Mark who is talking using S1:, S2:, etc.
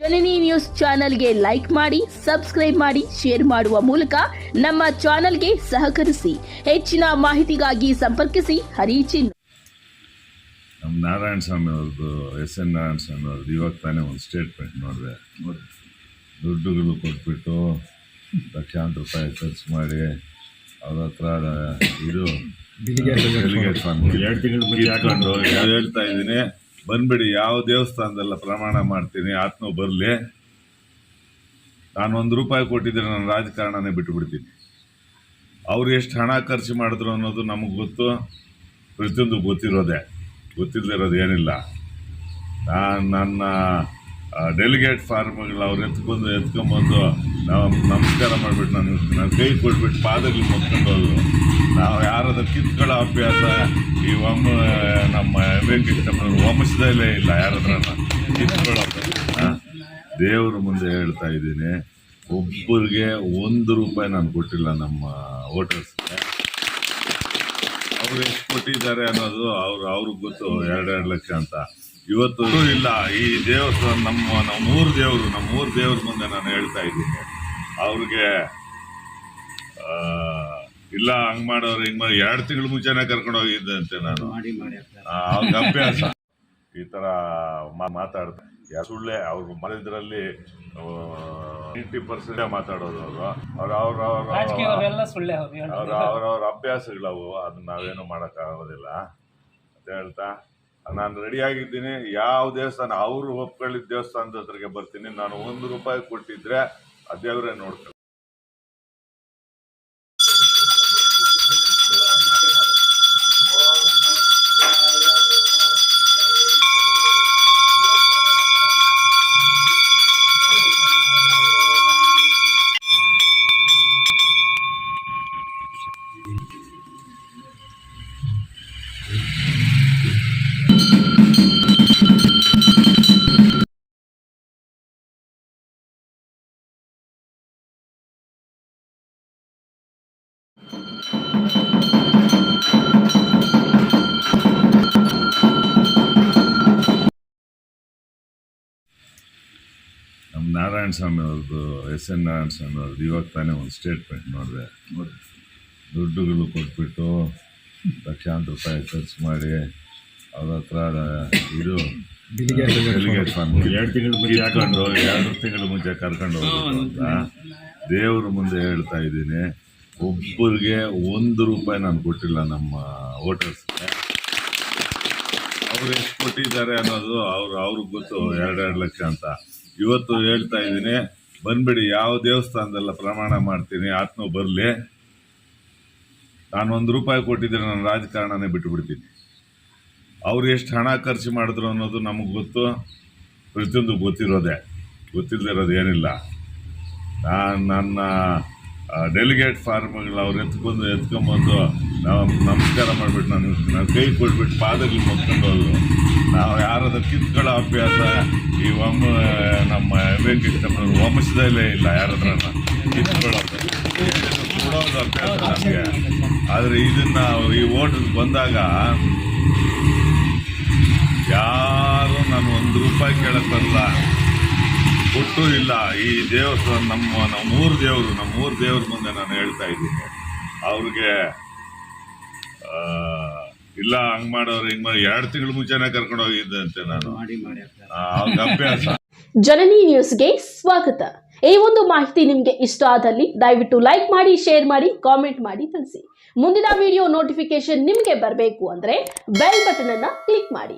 S1: ಜನನಿ news ಚಾನೆಲ್ಗೆ like ಮಾಡಿ subscribe ಮಾಡಿ ಶೇರ್ ಮಾಡುವ ಮೂಲಕ ನಮ್ಮ ಚಾನೆಲ್ಗೆ ಸಹಕರಿಸಿ. ಹೆಚ್ಚಿನ ಮಾಹಿತಿಗಾಗಿ ಸಂಪರ್ಕಿಸಿ ಹರಿಚಿನ್.
S2: ನಮ್ಮ ನಾರಾಯಣ ಸ್ವಾಮಿ ಅವ್ರದ್ದು ಎಸ್ ಎನ್ ನಾರಾಯಣ ಸ್ವಾಮಿ ಅವ್ರದ್ದು ಇವಾಗ ತಾನೇ ಒಂದು ಸ್ಟೇಟ್ಮೆಂಟ್ ನೋಡಿದೆ. ದುಡ್ಡುಗಳು ಕೊಟ್ಬಿಟ್ಟು ಲಕ್ಷಾಂತರ ರೂಪಾಯಿ ಖರ್ಚು ಮಾಡಿ ಅವ್ರ ಹತ್ರ ಇದು ಡೆಲಿಗೇಟ್ ಫಂಡ್ ಎರಡು ತಿಂಗಳು ಮುಂಚೆ ಹಾಕೊಂಡು ಹೇಳ್ತಾ ಇದ್ದೀನಿ. ಬಂದ್ಬಿಡಿ, ಯಾವ ದೇವಸ್ಥಾನದಲ್ಲ ಪ್ರಮಾಣ ಮಾಡ್ತೀನಿ, ಆತ್ಮ ಬರಲಿ. ನಾನು ಒಂದು ರೂಪಾಯಿ ಕೊಟ್ಟಿದ್ರೆ ನಾನು ರಾಜಕಾರಣನೇ ಬಿಟ್ಟುಬಿಡ್ತೀನಿ ಅವ್ರು ಎಷ್ಟು ಹಣ ಖರ್ಚು ಮಾಡಿದ್ರು ಅನ್ನೋದು ನಮಗೆ ಗೊತ್ತು, ಪ್ರತಿಯೊಂದು ಗೊತ್ತಿರೋದೆ. ಗೊತ್ತಿಲ್ಲದೆ ಏನಿಲ್ಲ. ನಾನು ನನ್ನ ಡೆಲಿಗೇಟ್ ಫಾರ್ಮ್ಗಳು ಅವ್ರು ಎತ್ಕೊಂಡು ಎತ್ಕೊಂಬಂದು ನಾವು ನಮಸ್ಕಾರ ಮಾಡಿಬಿಟ್ಟು ನಾನು ನಾನು ಕೈ ಕೊಟ್ಬಿಟ್ಟು ಪಾದಗಳು ಮುತ್ಕೊಂಡು ಹೋದ್ರು. ನಾವು ಯಾರಾದ್ರೂ ಕಿತ್ಕೊಳ್ಳೋ ಅಭ್ಯಾಸ ಈ ಒಮ್ಮ, ನಮ್ಮ ವೆಂಕಟೇಶ್ವರ ವಂಶದಲ್ಲೇ ಇಲ್ಲ ಯಾರದ್ರ ಕಿತ್ಕೊಳ್ಳೋದು? ದೇವ್ರ ಮುಂದೆ ಹೇಳ್ತಾ ಇದ್ದೀನಿ. ಒಬ್ಬರಿಗೆ ಒಂದು ರೂಪಾಯಿ ನಾನು ಕೊಟ್ಟಿಲ್ಲ ನಮ್ಮ ವೋಟರ್ಸ್ಗೆ ಅವ್ರು ಎಷ್ಟು ಕೊಟ್ಟಿದ್ದಾರೆ ಅನ್ನೋದು ಅವ್ರು ಅವ್ರಿಗೆ ಗೊತ್ತು, ಎರಡೆರಡು ಲಕ್ಷ ಅಂತ. ಇವತ್ತು ಇಲ್ಲ. ಈ ದೇವಸ್ಥಾನ ನಮ್ಮ ನಮ್ಮ ಊರು ದೇವರು ನಮ್ಮ ಊರು ದೇವ್ರ ಮುಂದೆ ನಾನು ಹೇಳ್ತಾ ಇದ್ದೀನಿ. ಅವ್ರಿಗೆ ಇಲ್ಲ ಹಂಗ್ ಮಾಡೋರು ಹಿಂಗ್ ಮಾಡಿ ಎರಡು ತಿಂಗಳು ಮುಂಚೆನೆ ಕರ್ಕೊಂಡು ಹೋಗಿದ್ದಂತೆ ನಾನು. ಅವ್ರ ಅವ್ರಿಗೆ ಅಭ್ಯಾಸ. ಈ ತರ ಮಾತಾಡ್ತ ಯಾ ಸುಳ್ಳೆ ಅವ್ರು ಮನೆದ್ರಲ್ಲಿ ನೈಂಟಿ ಪರ್ಸೆಂಟ್ ಮಾತಾಡೋದು ಅವರು. ಅವ್ರ ಅವ್ರ ಅವ್ರ
S3: ಅವ್ರ
S2: ಅವ್ರವ್ರ ಅಭ್ಯಾಸಗಳವು ಅದನ್ನ ನಾವೇನು ಮಾಡೋಕ್ಕಾಗೋದಿಲ್ಲ. ಅಂತ ಹೇಳ್ತಾ ನಾನು ರೆಡಿ ಆಗಿದ್ದೀನಿ. ಯಾವ ದೇವಸ್ಥಾನ ಅವರು ಒಪ್ಕೊಳ್ಳಿದ ದೇವಸ್ಥಾನದ ಹತ್ರಕ್ಕೆ ಬರ್ತೀನಿ. ನಾನು ಒಂದು ರೂಪಾಯಿ ಕೊಟ್ಟಿದ್ರೆ ಆ ದೇವರೇ ನೋಡ್ತಾರೆ ನಮ್ಮ ನಾರಾಯಣ ಸ್ವಾಮಿ ಅವ್ರದ್ದು ಎಸ್ ಎನ್ ನಾರಾಯಣ ಸ್ವಾಮಿ ಅವ್ರದ್ದು ಇವಾಗ ತಾನೇ ಒಂದು ಸ್ಟೇಟ್ಮೆಂಟ್ ನೋಡಿದೆ. ದುಡ್ಡುಗಳು ಕೊಟ್ಬಿಟ್ಟು ಲಕ್ಷಾಂತರ ರೂಪಾಯಿ ಖರ್ಚು ಮಾಡಿ ಅವ್ರ ಹತ್ರ ಇದು ಎರಡು ತಿಂಗಳ ಮುಂಚೆ ಹಾಕೊಂಡು ಎರಡು ತಿಂಗಳು ಮುಂಚೆ ಕರ್ಕೊಂಡು ಹೋಗ್ಬೇಕು ಅಂತ ದೇವ್ರ ಮುಂದೆ ಹೇಳ್ತಾ ಇದ್ದೀನಿ. ಒಬ್ಬರಿಗೆ ಒಂದು ರೂಪಾಯಿ ನಾನು ಕೊಟ್ಟಿಲ್ಲ ನಮ್ಮ ವೋಟರ್ಸ್ಗೆ ಅವ್ರು ಎಷ್ಟು ಕೊಟ್ಟಿದ್ದಾರೆ ಅನ್ನೋದು ಅವ್ರು ಅವ್ರಿಗೆ ಗೊತ್ತು ಎರಡೆರಡು ಲಕ್ಷ ಅಂತ. ಇವತ್ತು ಹೇಳ್ತಾ ಇದ್ದೀನಿ, ಬಂದ್ಬಿಡಿ, ಯಾವ ದೇವಸ್ಥಾನದಲ್ಲ ಪ್ರಮಾಣ ಮಾಡ್ತೀನಿ ಆತ್ಮ ಬರಲಿ. ನಾನು ಒಂದು ರೂಪಾಯಿ ಕೊಟ್ಟಿದ್ದರೆ ನಾನು ರಾಜಕಾರಣನೇ ಬಿಟ್ಟುಬಿಡ್ತೀನಿ ಅವ್ರು ಎಷ್ಟು ಹಣ ಖರ್ಚು ಮಾಡಿದ್ರು ಅನ್ನೋದು ನಮಗೆ ಗೊತ್ತು, ಪ್ರತಿಯೊಂದು ಗೊತ್ತಿರೋದೆ. ಗೊತ್ತಿಲ್ಲದೆ ಇರೋದು ಏನಿಲ್ಲ. ನಾನು ನನ್ನ ಡೆಲಿಗೇಟ್ ಫಾರ್ಮ್ಗಳು ಅವ್ರು ಎತ್ಕೊಂಡು ಎತ್ಕೊಂಬಂದು ನಮಸ್ಕಾರ ಮಾಡಿಬಿಟ್ಟು ನಾನು ನಾನು ಕೈ ಕೊಟ್ಬಿಟ್ಟು ಪಾದಗಳು ಮುತ್ಕೊಂಡು ನಾವು ಯಾರಾದ್ರೂ ಕಿತ್ಕೊಳ್ಳೋ ಅಭ್ಯಾಸ, ಈ ಒಮ್ಮ, ನಮ್ಮ ವೆಂಕಟೇಶ್ವರ ವಂಶದಲ್ಲೇ ಇಲ್ಲ ಯಾರಾದ್ರ ಕಿತ್ಕೊಳ್ಳೋದು. ಅಭ್ಯಾಸ ನಮಗೆ. ಆದರೆ ಇದನ್ನ ಈ ಓಟ್ ಬಂದಾಗ ಯಾರು ನಾನು ಒಂದು ರೂಪಾಯಿ ಕೇಳಕ್ ಬರಲ್ಲ. ಕೊಟ್ಟು ಇಲ್ಲ. ಈ ದೇವಸ್ಥಾನ ನಮ್ಮ ನಮ್ಮ ಊರು ದೇವರು ನಮ್ಮ ಊರು ದೇವ್ರ ಮುಂದೆ ನಾನು ಹೇಳ್ತಾ ಇದ್ದೀನಿ. ಅವ್ರಿಗೆ ಇಲ್ಲ ಹಂಗ್ ಮಾಡೋರು ಹಿಂಗ್ ಮಾಡಿ ಎರಡು ತಿಂಗಳ ಮುಂಚೆನೆ ಕರ್ಕೊಂಡು ಹೋಗಿದ್ದಂತೆ ನಾನು. ಅವ್ರಿಗೆ ಅಭ್ಯಾಸ.
S1: ಜನನಿ ನ್ಯೂಸ್ಗೆ ಸ್ವಾಗತ. ಈ ಒಂದು ಮಾಹಿತಿ ನಿಮಗೆ ಇಷ್ಟ ಆದಲ್ಲಿ ದಯವಿಟ್ಟು ಲೈಕ್ ಮಾಡಿ ಶೇರ್ ಮಾಡಿ ಕಾಮೆಂಟ್ ಮಾಡಿ ತಿಳಿಸಿ. ಮುಂದಿನ ವಿಡಿಯೋ ನೋಟಿಫಿಕೇಶನ್ ನಿಮಗೆ ಬರಬೇಕು ಅಂದ್ರೆ ಬೆಲ್ ಬಟನ್ ಅನ್ನು ಕ್ಲಿಕ್ ಮಾಡಿ.